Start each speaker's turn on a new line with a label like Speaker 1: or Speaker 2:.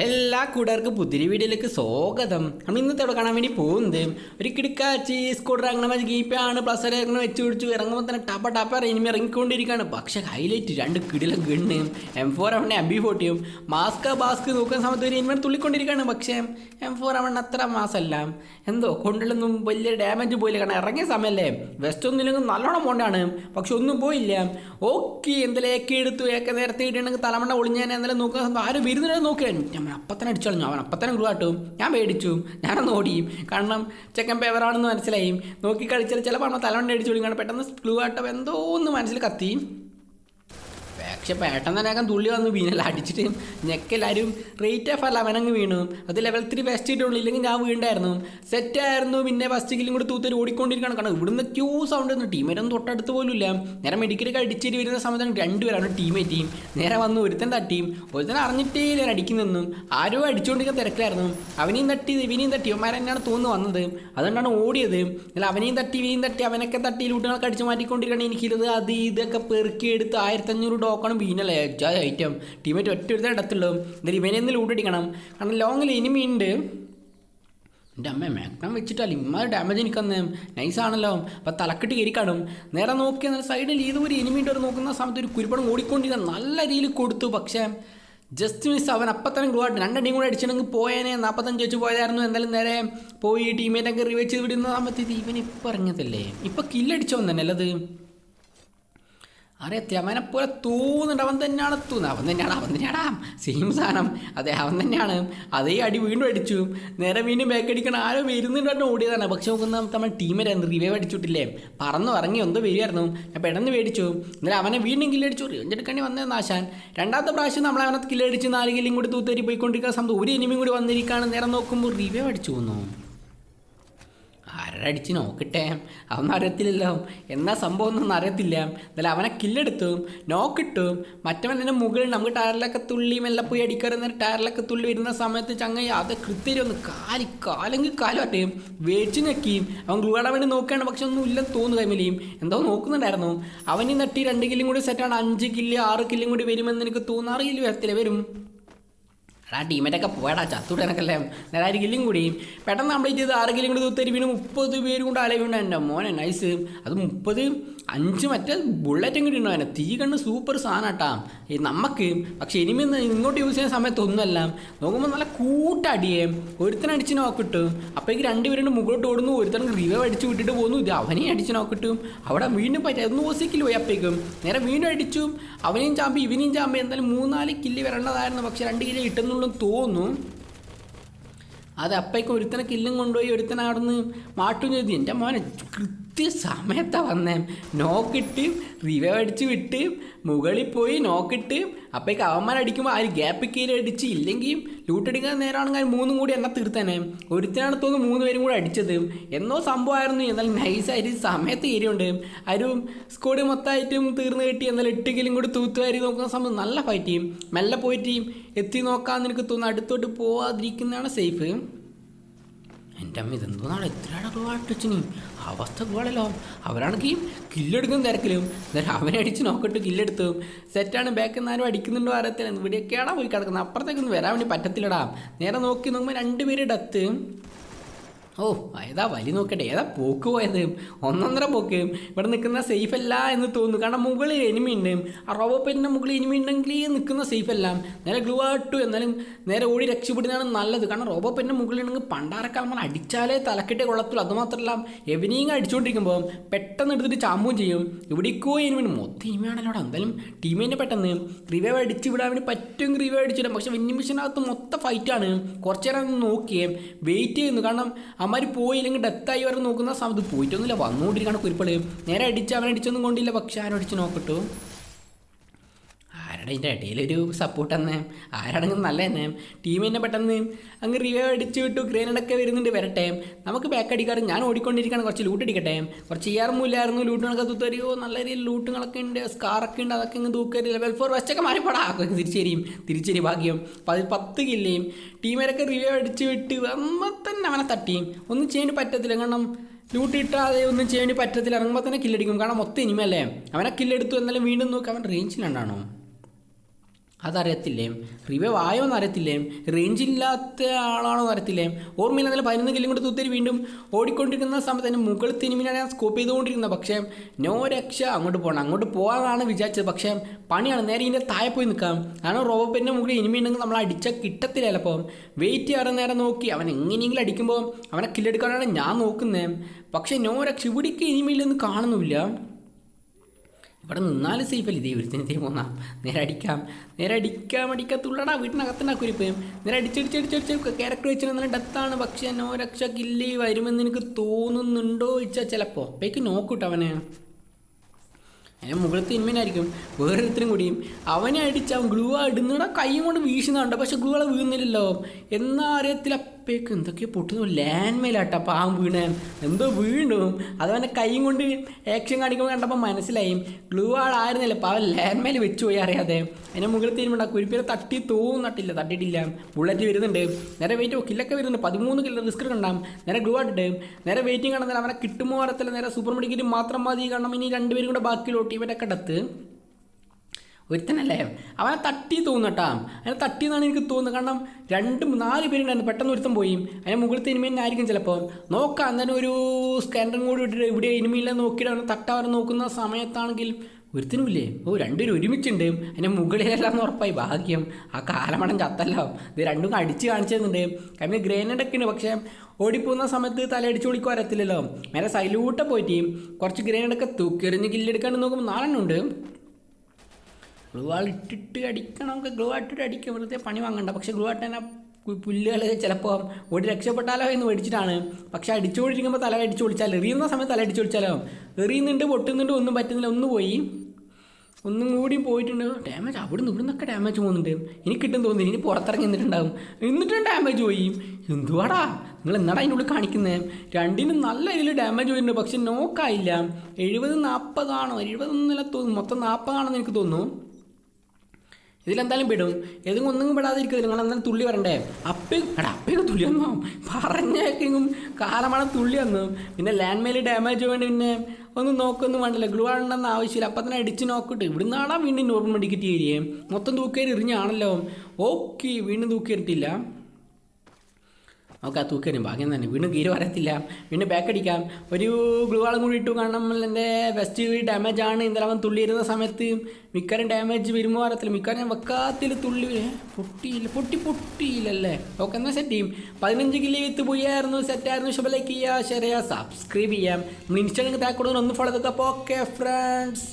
Speaker 1: എല്ലാ കൂട്ടുകാർക്കും പുതിരി വീഡിയോയിലേക്ക് സ്വാഗതം. നമ്മൾ ഇന്നത്തെ അവിടെ കാണാൻ വേണ്ടി പോകുന്നത് ഒരു കിടക്കാച്ചി സ്കൂട്ടർ അങ്ങനെ ജീപ്പാണ് പ്ലസ് അങ്ങനെ വെച്ച് പിടിച്ചു ഇറങ്ങുമ്പോൾ തന്നെ ടപ്പ ടപ്പ ഇനിമി ഇറങ്ങിക്കൊണ്ടിരിക്കുകയാണ്. പക്ഷെ ഹൈലൈറ്റ് രണ്ട് കിടിലം ഗണ്ണ് എം ഫോർ അവന്റെ എം ബി ഫോർട്ടിയും മാസ്ക് ബാസ്ക് നോക്കുന്ന സമയത്ത് ഒരു ഇനിമ തുള്ളിക്കൊണ്ടിരിക്കുകയാണ്. പക്ഷേ എം ഫോർ അവൺ അത്ര മാസമല്ല എന്തോ കൊണ്ടുള്ളൊന്നും വലിയ ഡാമേജ് പോയില്ല. കാരണം ഇറങ്ങിയ സമയമല്ലേ. വെസ്റ്റ് ഒന്നും ഇല്ലെങ്കിൽ നല്ലോണം പോണ്ടാണ്. പക്ഷെ ഒന്നും പോയില്ല. ഓക്കെ എന്തെങ്കിലുമൊക്കെ എടുത്തു ഏക്കെ നേരത്തെ ഇടണമെങ്കിൽ തലമണ്ണ ഒളിഞ്ഞാൻ എന്തെങ്കിലും സമയത്ത് ആരും വരുന്നില്ല നോക്കാൻ ഞാൻ അപ്പത്തന്നെ അടിച്ചു കളഞ്ഞു. അവൻ അപ്പത്തന്നെ ഗ്രൂ ആട്ടും ഞാൻ പേടിച്ചു. ഞാനൊന്ന് ഓടിയും. കാരണം ചെക്കൻ പേവറാണെന്ന് മനസ്സിലായി. നോക്കി കളിച്ചാൽ ചിലപ്പോൾ നമ്മൾ തലവണ്ടി അടിച്ചു വിളിക്കണം പെട്ടെന്ന് ഗ്ലൂ ആട്ടം എന്തോ ഒന്ന് മനസ്സിൽ കത്തി. പക്ഷെ പേട്ടൻ തന്നെ അകം തുള്ളി വന്ന് വീണല്ല അടിച്ചിട്ട് ഞെക്കെല്ലാവരും റേറ്റ് ഓഫ് അല്ല അവനങ്ങ് വീണു. അത് ലെവൽ ത്രീ ഫസ്റ്റ് ഇട്ടുള്ളൂ ഇല്ലെങ്കിൽ ഞാൻ വീണ്ടായിരുന്നു സെറ്റ് ആയിരുന്നു പിന്നെ ഫസ്റ്റ് കില്ലും കൂടി തൂത്തരി ഓടിക്കൊണ്ടിരിക്കണം കാരണം ഇവിടുന്ന് ക്യൂ സൗണ്ട് ഒന്നും ടീമേറ്റൊന്നും തൊട്ടടുത്ത് പോലും ഇല്ല നേരെ മെഡിക്കലൊക്കെ അടിച്ചിട്ട് വരുന്ന സമയത്താണ് രണ്ടുപേരാണ് ടീമേറ്റ് നേരെ വന്ന് ഒരുത്തൻ തട്ടിയും ഒരുത്തൻ അറിഞ്ഞിട്ടേ ഞാൻ അടിക്കുന്നതെന്നും ആരോ അടിച്ചുകൊണ്ടിരിക്കുന്ന തിരക്കിലായിരുന്നു. അവനെയും തട്ടി ഇവനെയും തട്ടി. അവന്മാരെ തന്നെയാണ് തോന്നുന്നു വന്നത്. അതുകൊണ്ടാണ് ഓടിയത്. അല്ല അവനെയും തട്ടി ഇവനെയും തട്ടി. അവനൊക്കെ തട്ടി ലൂട്ടുകളൊക്കെ അടിച്ചു മാറ്റിക്കൊണ്ടിരിക്കണം എനിക്കിത് അത് ഇതൊക്കെ പെറുക്കിയെടുത്ത് ആയിരത്തഞ്ഞൂറ് ടോക്കൺ വീണല്ലേ ജായ് ഐറ്റം ടീമേറ്റ് ഒറ്റ ഒരുത്തേ ഇടത്തുള്ളൂ. എന്നിട്ട് ഇവനെ ഒന്ന് ലൂട്ടടിക്കണം കാരണം ലോങ്ങിൽ ഇനിമി ഉണ്ട്. എന്റെ അമ്മ മാക്നം വെച്ചിട്ടല്ല. ഇമ്മാതിരി ഡാമേജ് എനിക്കന്ന്. നൈസാണല്ലോ അപ്പോൾ തലക്കെട്ട് കാണും. നേരെ നോക്കി എന്നാൽ സൈഡിൽ ഏതോ ഒരു എനിമീന്റെ ഒരു നോക്കുന്ന സമയത്ത് ഒരു കുരുപ്പണം ഓടിക്കൊണ്ടിരുന്ന നല്ല രീതിയിൽ കൊടുത്തു. പക്ഷേ ജസ്റ്റ് മിസ് അവൻ അപ്പത്തന്നെ തന്നെ ആയിട്ട് രണ്ടടിയും കൂടെ അടിച്ചിട്ടുണ്ടെങ്കിൽ പോയേനെ. നാൽപ്പത്തഞ്ച് വെച്ച് പോയതായിരുന്നു. എന്തായാലും നേരെ പോയി ടീമേറ്റൊക്കെ റിവേച്ച് ചെയ്ത് വിടുന്ന സമയത്ത് ഇത് ഇവൻ ഇപ്പം ഇറങ്ങിയതല്ലേ? ഇപ്പം കില്ലടിച്ചോ തന്നെ അല്ലത് അറിയത്തി അവനെ പോലെ തോന്നുന്നുണ്ട് അവൻ തന്നെയാണ് തോന്നുന്നത് അവൻ തന്നെയാണ് അവൻ തന്നെയാണ്. സെയിം സാധനം. അതെ അവൻ തന്നെയാണ്. അതേ അടി വീണ്ടും അടിച്ചു. നേരെ വീണ്ടും ബാക്ക് അടിക്കണം. ആരോ വരുന്നുണ്ടായിട്ട് ഓടിയതാണ്. പക്ഷെ നോക്കുന്ന നമ്മൾ ടീമിലായിരുന്നു റിവൈവ് അടിച്ചിട്ടില്ലേ? പറന്ന് ഇറങ്ങി എന്തോ വരുമായിരുന്നു ഞാൻ പെട്ടെന്ന് മേടിച്ചു എന്നാലും അവനെ വീണ്ടും കില്ലടിച്ചു റിവഞ്ചെടുക്കേണ്ടി വന്നേ നാശാൻ. രണ്ടാമത്തെ പ്രാവശ്യം നമ്മൾ അവനെ കില്ലടിച്ച് നാല് കില്ലും കൂടി തൂത്തേരി പോയിക്കൊണ്ടിരിക്കുന്ന സമയത്ത് ഒരു എനിമിയും കൂടി വന്നിരിക്കുകയാണ്. നേരെ നോക്കുമ്പോൾ റിവൈവ് അടിച്ചു വന്നു. ആരടിച്ച് നോക്കട്ടെ? അവൻ അറിയത്തില്ലല്ലോ. എന്നാ സംഭവം ഒന്നും അറിയത്തില്ല. എന്നാലും അവനെ കില്ലെടുത്തു. നോക്കിട്ടു. മറ്റവൻ എന്റെ മുകളിൽ നമുക്ക് ടയറിലൊക്കെ തുള്ളി മെല്ലെ പോയി അടിക്കാറുന്ന ടയറിലൊക്കെ തുള്ളി വരുന്ന സമയത്ത് ചങ്ങ അത് കൃത്യം ഒന്ന് കാലി കാലെങ്കിൽ കാലം അറ്റയും വേടിച്ച് ഞെക്കിയും അവൻ ഗ്ലൂടാൻ വേണ്ടി നോക്കുകയാണ്. പക്ഷെ ഒന്നും ഇല്ലെന്ന് തോന്നുന്നു കൈമലിയും എന്തോ നോക്കുന്നുണ്ടായിരുന്നു. അവന് നട്ടി രണ്ട് കില്ലും കൂടി സെറ്റാണ് അഞ്ച് കില്ല് ആറ് കില്ലും കൂടി വരുമെന്ന് എനിക്ക് തോന്നാറ് കില്ല് വരത്തില്ല. വരും. എടാ ടീമേറ്റൊക്കെ പോയടാ ചത്തൂടെ എനക്കല്ലേ നേരെ ആര് കില്ലും കൂടി. പെട്ടെന്ന് കംപ്ലീറ്റ് ചെയ്ത് ആറ് കില്ലും കൂടി തൂത്തരി പിന്നെ മുപ്പത് പേര് കൊണ്ട് അലവുണ്ട് എന്റെ മോനെ നൈസ് അത് മുപ്പത് അഞ്ച് മറ്റേ ബുള്ളറ്റും കൂടി ഉണ്ടോ തീ കണ്ണ് സൂപ്പർ സാധനട്ടാ. നമുക്ക് പക്ഷെ ഇനിമി ഇങ്ങോട്ട് യൂസ് ചെയ്യുന്ന സമയത്ത് ഒന്നുമല്ല. നോക്കുമ്പോൾ നല്ല കൂട്ടടിയേ ഒരുത്തൻ അടിച്ച് നോക്കിട്ടു അപ്പോഴേക്ക് രണ്ടുപേരും മുകളിലോട്ട് ഓടുന്നു. ഒരുത്തൻ റിവൈവ് അടിച്ച് വിട്ടിട്ട് പോകുന്നു ഇത് അവനെയും അടിച്ച് നോക്കിട്ടും അവിടെ വീണ്ടും പറ്റി ഒന്ന് ഓസിക്കിൽ പോയി അപ്പേക്കും. നേരെ വീണ്ടും അടിച്ചു. അവനെയും ചാമ്പി ഇവനെയും ചാമ്പി. എന്തായാലും മൂന്നാൽ കില്ല് വരേണ്ടതായിരുന്നു. പക്ഷെ രണ്ട് കില്ല് കിട്ടുന്നുള്ളൂ. തോന്നുന്നു അത് അപ്പയ്ക്ക് ഒരുത്തനെ കില്ലും കൊണ്ടുപോയി ഒരുത്തനെ അവിടുന്ന് മാറ്റും ചെയ്തു. എന്റെ മോനെ കൃത്യ സമയത്താണ് വന്നേ. നോക്കിട്ട് റിവേ അടിച്ച് വിട്ട് മുകളിൽ പോയി നോക്കിട്ട് അപ്പേക്ക് അവന്മാരടിക്കുമ്പോൾ ആ ഒരു ഗ്യാപ്പ് കീഴിൽ അടിച്ച് ഇല്ലെങ്കിൽ ലൂട്ടടിക്കാൻ നേരമാണെങ്കിൽ മൂന്നും കൂടി എന്നെ തീർത്തേനെ. ഒരുത്തനാണ് തോന്നുന്നു മൂന്ന് പേരും കൂടി അടിച്ചത്. എന്നോ സംഭവമായിരുന്നു. എന്നാലും നൈസായിട്ട് സമയത്ത് കയറിയുണ്ട് ആ ഒരു സ്കോഡ് മൊത്തമായിട്ടും തീർന്നു കിട്ടി എന്നാൽ എട്ട് കിലും കൂടി തൂത്തുകാരി നോക്കുന്ന സമയത്ത് നല്ല ഫൈറ്റ് ചെയ്യും. മെല്ലെ പോയിട്ട് എത്തി നോക്കാമെന്ന് എനിക്ക് തോന്നുന്നു അടുത്തോട്ട് പോവാതിരിക്കുന്നതാണ് സേഫ് എന്റെ അമ്മ ഇതെന്തോന്നാണ് എത്രയാണ് ഗ്ലോട്ടിച്ചിനി അവസ്ഥ ഗോളല്ലോ അവരാണെങ്കിൽ കില്ലെടുക്കും തിരക്കിലും എന്നാലും അവനെ അടിച്ച് നോക്കിട്ട് കില്ലെടുത്തു. സെറ്റാണ് ബാക്കിൽ നിന്ന് ആരും അടിക്കുന്നുണ്ടോ അറിയത്തില്ല. ഇവിടെയൊക്കെയാണോ പോയി കിടക്കുന്നത്? അപ്പുറത്തേക്കൊന്നും വരാൻ വേണ്ടി പറ്റത്തില്ലടാ. നേരെ നോക്കി നോക്കുമ്പോൾ രണ്ടുപേര് ഡത്ത് ഓ ഏതാ വലി നോക്കട്ടെ ഏതാ പോക്ക് പോയത് ഒന്നൊന്നര പോക്ക്. ഇവിടെ നിൽക്കുന്ന സേഫ് അല്ല എന്ന് തോന്നുന്നു. കാരണം മുകളിൽ എനിമി ഉണ്ട് ആ റോബോപ്പറ്റിന്റെ മുകളിൽ എനിമി ഉണ്ടെങ്കിൽ നിൽക്കുന്ന സേഫ് അല്ല. നേരെ ഗ്ലൂ ആട്ടു. എന്നാലും നേരെ ഓടി രക്ഷപ്പെടുന്നതാണ് നല്ലത്. കാരണം റോബോപ്പിന്റെ മുകളിൽ ഉണ്ടെങ്കിൽ പണ്ടാരക്കാലം നമ്മൾ അടിച്ചാലേ തലക്കെട്ടേ കൊള്ളത്തുള്ളൂ. അതുമാത്രമല്ല എവനിങ് അടിച്ചുകൊണ്ടിരിക്കുമ്പോൾ പെട്ടെന്ന് എടുത്തിട്ട് ചാമ്പും ചെയ്യും. ഇവിടേക്കോ എനിമി മൊത്തം എനിമിയാണല്ലോ എന്തായാലും ടീമിനെ പെട്ടെന്ന് റിവൈവ് അടിച്ച് വിടാൻ വേണ്ടി പറ്റും റിവൈവ് അടിച്ചിടാം പക്ഷെ വിന്നിംഗ് മിഷനകത്ത് മൊത്തം ഫൈറ്റാണ് കുറച്ച് നേരം നോക്കിയേ. വെയിറ്റ് ചെയ്യുന്നു. കാരണം അമ്മമാർ പോയില്ലെങ്കിൽ ഡെത്തായി വരെ നോക്കുന്ന സമയത്ത് പോയിട്ടൊന്നുമില്ല. വന്നുകൊണ്ടിരിക്കുകയാണ് കുരിപ്പൾ. നേരെ അടിച്ച് അവനെ അടിച്ചൊന്നും കൊണ്ടില്ല. പക്ഷെ ആരും അടിച്ച് നോക്കട്ടു? ആരുടെ ഇതിന്റെ ഇടയിലൊരു സപ്പോർട്ട് തന്നെ. ആരാണെങ്കിൽ നല്ല തന്നെ ടീം തന്നെ പെട്ടെന്ന് അങ്ങ് റിവൈവ് അടിച്ചു വിട്ടു. ഗ്രേനഡൊക്കെ വരുന്നുണ്ട്. വരട്ടെ. നമുക്ക് ബാക്ക് അടിക്കാറ്. ഞാൻ ഓടിക്കൊണ്ടിരിക്കുകയാണ്. കുറച്ച് ലൂട്ട് അടിക്കട്ടെ. കുറച്ച് ചെയ്യാറുമില്ലായിരുന്നു ലൂട്ടുകളൊക്കെ തൂത്തരുമോ നല്ല രീതിയിൽ ലൂട്ടുകളൊക്കെ ഉണ്ട്. സ്കാറൊക്കെ ഉണ്ട്. അതൊക്കെ ഇങ്ങ് തൂക്കരി ലെവൽ ഫോർ വെച്ചൊക്കെ മാറിപ്പോടാ. തിരിച്ചേരിയും. തിരിച്ചേരി ഭാഗ്യം. പതി പത്ത് കില്ലേയും ടീമേരൊക്കെ റിവൈവ് അടിച്ചു വിട്ട് അമ്മ തന്നെ അവനെ തട്ടിയും. ഒന്നും ചെയ്യാൻ പറ്റത്തില്ല. കാരണം ലൂട്ട് ഇട്ടാതെ ഒന്നും ചെയ്യാൻ പറ്റത്തില്ല. ഇറങ്ങുമ്പോൾ തന്നെ കില്ലടിക്കും കാരണം മൊത്തം ഇനിമല്ലേ അവനെ കില്ലെടുത്തു എന്നാലും വീണ്ടും നോക്കി. അവൻ റേഞ്ചിലുണ്ടാണോ അതറിയത്തില്ലേ? റിവൈവ് ആയോ എന്ന് അറിയത്തില്ലേം റേഞ്ച് ഇല്ലാത്ത ആളാണോ എന്ന് അറിയത്തില്ലേം ഓർമ്മയില്ല നല്ല പതിനൊന്ന് കില്ലും കൂടി തൂത്തേരി വീണ്ടും ഓടിക്കൊണ്ടിരിക്കുന്ന സമയത്ത് എന്റെ മുകളിൽ തിരുമിനാണ് ഞാൻ സ്കോപ്പ് ചെയ്തുകൊണ്ടിരിക്കുന്നത്. പക്ഷേ നോ രക്ഷ. അങ്ങോട്ട് പോകണം അങ്ങോട്ട് പോകാനാണ് വിചാരിച്ചത്. പക്ഷേ പണിയാണ്. നേരെ ഇതിന്റെ താഴെ പോയി നിൽക്കാം. കാരണം റോബോപ്പിന്റെ മുകളിൽ ഇനിമി ഉണ്ടെങ്കിൽ നമ്മൾ അടിച്ചാൽ കിട്ടത്തില്ല ചിലപ്പോൾ വെയിറ്റ് ചെയ്യാറ് നേരെ നോക്കി. അവൻ എങ്ങനെയെങ്കിലും അടിക്കുമ്പോൾ അവനെ കില്ലെടുക്കാനാണ് ഞാൻ നോക്കുന്നത് പക്ഷേ നോ രക്ഷ. ഇവിടേക്ക് ഇനിമിയിലൊന്നും കാണുന്നില്ല ഇവിടെ നിന്നാലും സേഫല്ലേ ഒരുത്തിന് ഇതേ പോന്നാം നേരെ അടിക്കാം. നേരെ അടിക്കാം അടിക്കത്തുള്ളടാ. വീട്ടിനകത്തുണ്ടാ കുരിപ്പ്. നേരെ അടിച്ചടിച്ചടിച്ചടിച്ച് ക്യാരക്ടർ വെച്ച് നല്ല ഡെത്താണ്. പക്ഷെ നോ രക്ഷ കില്ലി വരുമെന്ന് എനിക്ക് തോന്നുന്നുണ്ടോ ചോദിച്ചാൽ ചിലപ്പോൾ അപ്പേക്ക് നോക്കൂട്ടോ അവനെ. അതിന് മുകളിലത്തെ ഇന്മേനായിരിക്കും വേറൊരുത്തരും കൂടിയും അവനെ അടിച്ച് അവൻ ഗ്ലൂ ഇടുന്നൂടെ കൈയും കൊണ്ട് വീശുന്നുണ്ട് പക്ഷെ ഗ്ലൂ വീഴുന്നില്ലല്ലോ. എന്നാ അറിയത്തില്ല. അപ്പേക്ക് എന്തൊക്കെയോ പൊട്ടുന്നു. ലാൻഡ് മേലാട്ടാ പാവം വീണ എന്തോ വീണു. അതവന്റെ കൈയും കൊണ്ട് ആക്ഷൻ കാണിക്കുമ്പോൾ കണ്ടപ്പോൾ മനസ്സിലായി. ഗ്ലൂ ആളായിരുന്നില്ല പാവൻ ലാൻഡ് മേൽ വെച്ചു പോയി അറിയാതെ. അതിനെ മുകളിൽ തീരുമാനം കുരിപ്പേരെ തട്ടി തോന്നട്ടില്ല. തട്ടിയിട്ടില്ല. ബുള്ളറ്റ് വരുന്നുണ്ട്. നേരെ വെയിറ്റ് കില്ലൊക്കെ വരുന്നുണ്ട്. പതിമൂന്ന് കില്ല റിസ്ക് കണ്ടാം നേരെ ഗ്ലൂ ആട്ടിട്ട്. നേരെ വെയിറ്റിംഗ് കാണുന്നില്ല അവനെ കിട്ടുമോ അറിയത്തില്ല നേരെ സൂപ്പർ മെഡിക്കറ്റ് മാത്രം മതി. കാരണം ഇനി രണ്ടുപേരും കൂടെ ബാക്കിയിലോട്ട് ഇവരൊക്കെ കടത്ത് ഒരുത്തനല്ലേ? അവനെ തട്ടി തോന്നട്ടാ അവനെ തട്ടി എന്നാണ് എനിക്ക് തോന്നുന്നത്. കാരണം രണ്ട് നാല് പേരുണ്ടായിരുന്നു പെട്ടെന്ന് ഒരുത്തം പോയി. അതിന് മുകളിലത്തെ ഇനിമി തന്നെ ആയിരിക്കും ചിലപ്പോൾ. നോക്കാം അന്നേരം ഒരു സ്കാനറും കൂടി ഇട്ടിട്ട് ഇവിടെ ഇനിമിയില്ല നോക്കിയിട്ട് അവനെ തട്ടാവരെ നോക്കുന്ന സമയത്താണെങ്കിൽ ഒരുത്തനുമില്ലേ? ഓ രണ്ടുപേരും ഒരുമിച്ചുണ്ട്. അതിന്റെ മുകളിലെല്ലാം ഉറപ്പായി. ഭാഗ്യം. ആ കാലമടം ചത്തല്ലോ. ഇത് രണ്ടും അടിച്ച് കാണിച്ചതുണ്ട് കാരണം ഗ്രേനഡ് ഒക്കെ ഉണ്ട്. പക്ഷേ ഓടിപ്പോകുന്ന സമയത്ത് തലയടിച്ച് ഓടിക്കോ അറിയത്തില്ലല്ലോ നേരെ സൈലൂട്ടെ പോയിട്ട് കുറച്ച് ഗ്രേനഡൊക്കെ തൂക്കിയെറിഞ്ഞ് കില്ലെടുക്കാണ്ട് നോക്കുമ്പോൾ നാലെണ്ണം ഉണ്ട്. ഗ്ലൂ ആൾ ഇട്ടിട്ട് അടിക്കണം. നമുക്ക് ഗ്ലൂ ഇട്ടിട്ട് അടിക്കുക വെറുതെ പണി വാങ്ങണ്ട. പക്ഷേ ഗ്ലൂ ആയിട്ട് തന്നെ പുല്ലുകൾ ചിലപ്പോൾ ഓടി രക്ഷപ്പെട്ടാലോ എന്ന് മേടിച്ചിട്ടാണ്. പക്ഷേ അടിച്ചുകൊണ്ടിരിക്കുമ്പോൾ തല അടിച്ചു പൊളിച്ചാൽ എറിയുന്ന സമയത്ത് തല അടിച്ചു പൊളിച്ചാലോ? എറിയുന്നുണ്ട് പൊട്ടുന്നുണ്ട് ഒന്നും പറ്റുന്നില്ല ഒന്ന് പോയി. ഒന്നും കൂടി പോയിട്ടുണ്ട്. ഡാമേജ് അവിടുന്ന് ഇവിടുന്നൊക്കെ ഡാമേജ് പോകുന്നുണ്ട്. എനിക്ക് കിട്ടും തോന്നുന്നു. ഇനി പുറത്തിറങ്ങി നിന്നിട്ടുണ്ടാവും. എന്നിട്ടും ഡാമേജ് പോയി. എന്തുവാടാ? നിങ്ങൾ എന്നാടാ അതിന്റെ ഉള്ളിൽ കാണിക്കുന്നത് രണ്ടിനും നല്ല രീതിയിൽ ഡാമേജ് പോയിട്ടുണ്ട്. പക്ഷെ നോക്കായില്ല എഴുപത് നാൽപ്പതാണോ എഴുപതൊന്നുമില്ല തോന്നുന്നു. മൊത്തം നാൽപ്പതാണെന്ന് എനിക്ക് തോന്നുന്നു. ഇതിലെന്തായാലും പെടും. ഏതെങ്കിലും ഒന്നും പെടാതിരിക്കും. നിങ്ങൾ എന്തായാലും തുള്ളി വരണ്ടേ? അപ്പം എടാ തുള്ളി വന്നോ? പറഞ്ഞേക്കെങ്കിലും കാലമാണ് തുള്ളി വന്നു. പിന്നെ ലാൻഡ് മെയിൽ ഡാമേജ് വേണ്ടി പിന്നെ ഒന്നും നോക്കൊന്നും വേണ്ടല്ലോ. ഗ്ലൂ ആണെന്ന് ആവശ്യമില്ല. അപ്പം തന്നെ അടിച്ച് നോക്കട്ടെ ഇവിടുന്നാടാ വീണ്ടും നോർമൽ മെഡിക്കറ്റ് ഏരിയ മൊത്തം തൂക്കേരി എറിഞ്ഞാണല്ലോ. ഓക്കെ വീണ്ടും തൂക്കിയെടുത്തില്ല നമുക്ക് ആ തൂക്കരും ഭാഗ്യം തന്നെ. വീണ്ടും ഗീര് വരത്തില്ല. വീണ്ടും ബാക്ക് അടിക്കാം. ഒരു ഗ്ലൂവാളും കൂടി ഇട്ടു കാരണം എന്റെ വെസ്റ്റ് ഡാമേജ് ആണ്. ഇന്നലെ അവൻ തുള്ളിയിരുന്ന സമയത്ത് മിക്കവാറും ഡാമേജ് വരുമ്പോൾ വരത്തില്ല മിക്കവാറും വെക്കാത്തിൽ തുള്ളി പൊട്ടിയില്ല പൊട്ടി പൊട്ടിയില്ലല്ലേ? ഓക്കെ എന്നാൽ സെറ്റ് ചെയ്യും. പതിനഞ്ച് കിലി വിത്ത് പോയായിരുന്നു സെറ്റായിരുന്നു ഷബലേക്ക് ചെയ്യുക ഷെയർ ചെയ്യുക സബ്സ്ക്രൈബ് ചെയ്യാം. നമ്മൾ ഇൻസ്റ്റാഗ്രാം താക്കോട് ഒന്ന് ഫോളോ ചെയ്തപ്പോൾ ഓക്കെ ഫ്രണ്ട്സ്